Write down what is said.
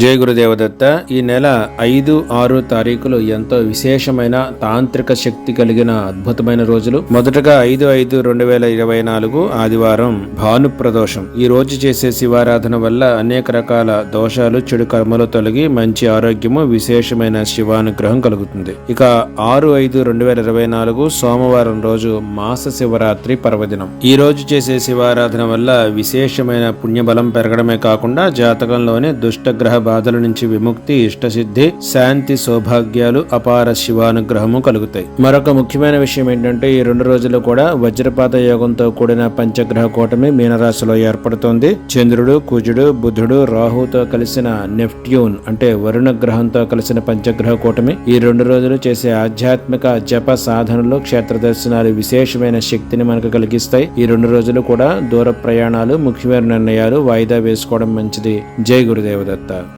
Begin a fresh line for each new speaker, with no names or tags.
జయ గురుదేవదత్త ఈ నెల ఐదు ఆరు తారీఖులు ఎంతో విశేషమైన తాంత్రిక శక్తి కలిగిన అద్భుతమైన రోజులు. మొదటగా ఐదు ఐదు రెండు వేల ఇరవై నాలుగు ఆదివారం భాను ప్రదోషం ఈ రోజు చేసే శివారాధన వల్ల అనేక రకాల దోషాలు చెడు కర్మలు తొలగి మంచి ఆరోగ్యము విశేషమైన శివానుగ్రహం కలుగుతుంది. ఇక ఆరు ఐదు రెండు వేల ఇరవై నాలుగు సోమవారం రోజు మాస శివరాత్రి పర్వదినం. ఈ రోజు చేసే శివారాధన వల్ల విశేషమైన పుణ్యబలం పెరగడమే కాకుండా జాతకంలోని దుష్టగ్రహ బాధల నుంచి విముక్తి ఇష్టసిద్ధి శాంతి సౌభాగ్యాలు అపార శివానుగ్రహము కలుగుతాయి. మరొక ముఖ్యమైన విషయం ఏంటంటే ఈ రెండు రోజులు కూడా వజ్రపాత యోగంతో కూడిన పంచగ్రహ కూటమి మీనరాశిలో ఏర్పడుతోంది. చంద్రుడు కుజుడు బుధుడు రాహుతో కలిసిన నెఫ్ట్యూన్ అంటే వరుణ గ్రహంతో కలిసిన పంచగ్రహ కూటమి ఈ రెండు రోజులు చేసే ఆధ్యాత్మిక జప సాధనలు క్షేత్ర దర్శనాలు విశేషమైన శక్తిని మనకు కలిగిస్తాయి. ఈ రెండు రోజులు కూడా దూర ప్రయాణాలు ముఖ్యమైన నిర్ణయాలు వాయిదా వేసుకోవడం మంచిది. జై గురుదేవదత్త.